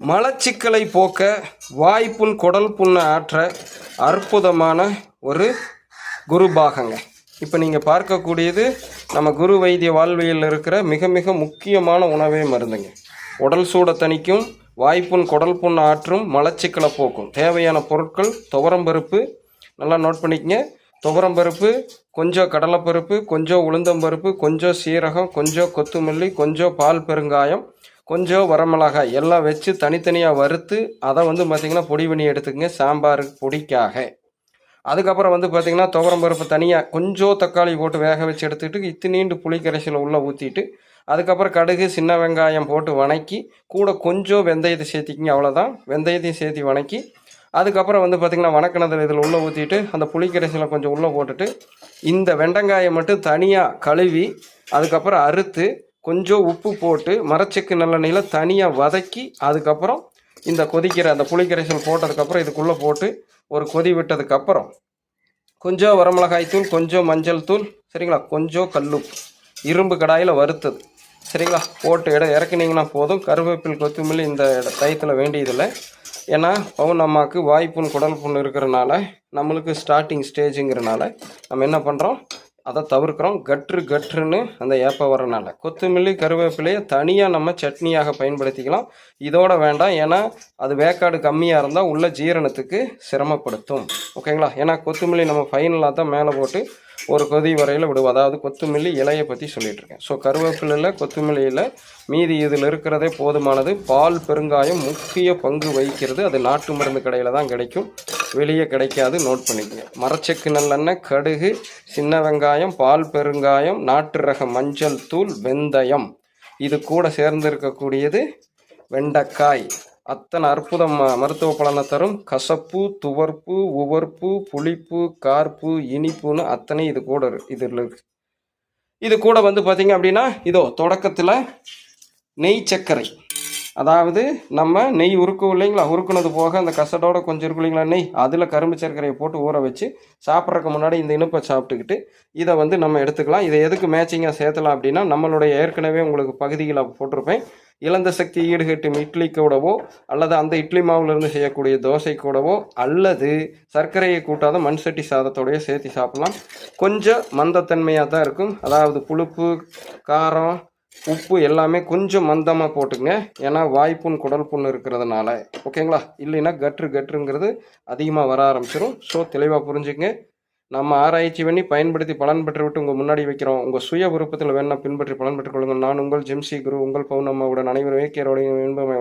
மலச்சிக்கலை போக்க வாய்ப்புண் குடல் புண்ணை ஆற்ற அற்புதமான ஒரு குரு பாகங்க இப்போ நீங்கள் பார்க்கக்கூடியது நம்ம குரு வைத்திய வாழ்வியல் இருக்கிற மிக மிக முக்கியமான உணவே மருந்துங்க. உடல் சூட தணிக்கும் வாய்ப்புண் குடல் புண் ஆற்றும் மலச்சிக்கலை போக்கும். தேவையான பொருட்கள் துவரம்பருப்பு நல்லா நோட் பண்ணிக்கங்க. துவரம்பருப்பு கொஞ்சம் கடலைப்பருப்பு கொஞ்சம் உளுந்தம்பருப்பு கொஞ்சம் சீரகம் கொஞ்சம் கொத்துமல்லி கொஞ்சம் பால் பெருங்காயம் கொஞ்சம் வரமிளகாய் எல்லாம் வச்சு தனித்தனியாக வறுத்து அதை வந்து பார்த்திங்கன்னா பொடி பண்ணி எடுத்துக்கங்க. சாம்பாருக்கு பொடிக்காக. அதுக்கப்புறம் வந்து பார்த்திங்கன்னா துவரம் பருப்பு தனியாக கொஞ்சம் தக்காளி போட்டு வேக வச்சு எடுத்துக்கிட்டு இத்தினீண்டு புளி கரைசலை உள்ளே ஊற்றிட்டு அதுக்கப்புறம் கடுகு சின்ன வெங்காயம் போட்டு வணக்கி கூட கொஞ்சம் வெந்தயத்தை சேர்த்திக்கிங்க அவ்வளோதான் வெந்தயத்தையும் சேர்த்தி வணக்கி அதுக்கப்புறம் வந்து பார்த்திங்கன்னா வணக்கினதில் இதில் உள்ளே ஊற்றிட்டு அந்த புளிக்கரைசலை கொஞ்சம் உள்ளே போட்டுட்டு இந்த வெண்டங்காயை மட்டும் தனியாக கழுவி அதுக்கப்புறம் அறுத்து கொஞ்சம் உப்பு போட்டு மரச்செக்கு நல்லெண்ணெயில் தனியாக வதக்கி அதுக்கப்புறம் இந்த கொதிக்கிற அந்த புளிக்கரைசல் போட்டதுக்கப்புறம் இதுக்குள்ளே போட்டு ஒரு கொதி விட்டதுக்கப்புறம் கொஞ்சம் வரமிளகாய் தூள் கொஞ்சம் மஞ்சள் தூள் சரிங்களா? கொஞ்சம் கல்லுப்பு. இரும்பு கடாயில் வறுத்தது. சரிங்களா? போட்டு இடம் இறக்குனீங்கன்னா போதும். கருவேப்பில் கொத்தமல்லி இந்த டயத்தில் வேண்டியதில்லை. ஏன்னா பவுனம்மாவுக்கு வாய்ப்புண் குடல் புண் இருக்கிறனால நம்மளுக்கு ஸ்டார்டிங் ஸ்டேஜுங்கிறனால நம்ம என்ன பண்ணுறோம் அதை தவிர்க்கிறோம். கட்ரு கட்ருன்னு அந்த ஏப்பம் வரனால. கொத்தமல்லி கருவேப்பிலையை தனியாக நம்ம சட்னியாக பயன்படுத்திக்கலாம். இதோட வேண்டாம். ஏன்னா அது வேக்காடு கம்மியாக இருந்தால் உள்ள ஜீரணத்துக்கு சிரமப்படுத்தும். ஓகேங்களா? ஏன்னா கொத்தமல்லி நம்ம ஃபைனலாக தான் மேலே போட்டு ஒரு கொதி வரையில் விடுவோம். அதாவது கொத்தமல்லி இலையை பற்றி சொல்லிகிட்ருக்கேன் ஸோ கருவேப்பிலையில் கொத்தமல்லியில் மீதி இதில் இருக்கிறதே போதுமானது. பால் பெருங்காயம் முக்கிய பங்கு வகிக்கிறது. அது நாட்டு மருந்து கடையில் தான் கிடைக்கும். வெளியே கிடைக்காது. நோட் பண்ணிக்கங்க. மரச்செக்கு நல்லெண்ணெய் கடுகு சின்ன வெங்காயம் பால் பெருங்காயம் நாட்டு ரக மஞ்சள் தூள் வெந்தயம். இது கூட சேர்ந்து இருக்கக்கூடியது வெண்டைக்காய். அத்தனை அற்புதம் ம- மருத்துவ பலனை தரும். கசப்பு துவர்ப்பு உவர்ப்பு புளிப்பு கார்ப்பு இனிப்புன்னு அத்தனை இது கூட இரு- இதில் இருக்கு. இது கூட வந்து பார்த்தீங்க அப்படின்னா இதோ தொடக்கத்தில் நெய் சர்க்கரை. அதாவது நம்ம நெய் உருக்கும் இல்லைங்களா? உருக்குனது போக அந்த கசடோட கொஞ்சம் இருக்கும் இல்லைங்களா நெய்? அதில் கரும்பு சர்க்கரையை போட்டு ஊற வச்சு சாப்பிட்றதுக்கு முன்னாடி இந்த இனிப்பை சாப்பிட்டுக்கிட்டு இதை வந்து நம்ம எடுத்துக்கலாம். இதை எதுக்கு மேட்சிங்காக சேர்த்தலாம் அப்படின்னா நம்மளுடைய ஏற்கனவே உங்களுக்கு பகுதியில் போட்டிருப்பேன். இழந்த சக்தி ஈடுகட்டும் இட்லி கூடவோ அல்லது அந்த இட்லி மாவுலேருந்து செய்யக்கூடிய தோசை கூடவோ அல்லது சர்க்கரையை கூட்டாத மண் சட்டி சாதத்தோடையே சேர்த்து சாப்பிடலாம். கொஞ்சம் மந்தத்தன்மையாக தான் இருக்கும். அதாவது புளிப்பு காரம் உப்பு எல்லாமே கொஞ்சம் மந்தமாக போட்டுங்க ஏன்னா வாய்ப்புண் குடல் புண் இருக்கிறதுனால. ஓகேங்களா? இல்லைன்னா கட்ரு கட்ருங்கிறது அதிகமாக வர ஆரம்பிச்சிடும் ஸோ தெளிவாக புரிஞ்சுங்க நம்ம ஆராய்ச்சி பண்ணி பயன்படுத்தி பலன் பெற்று விட்டு உங்கள் முன்னாடி வைக்கிறோம். உங்கள் சுய விருப்பத்தில் வேணால் பின்பற்றி பலன் பெற்றுக்கொள்ளுங்கள் நான் உங்கள் ஜிம்சி குரு உங்கள் பௌர்ணம்மாவுடன் அனைவரும் ஏக்கியரோடைய இன்பமை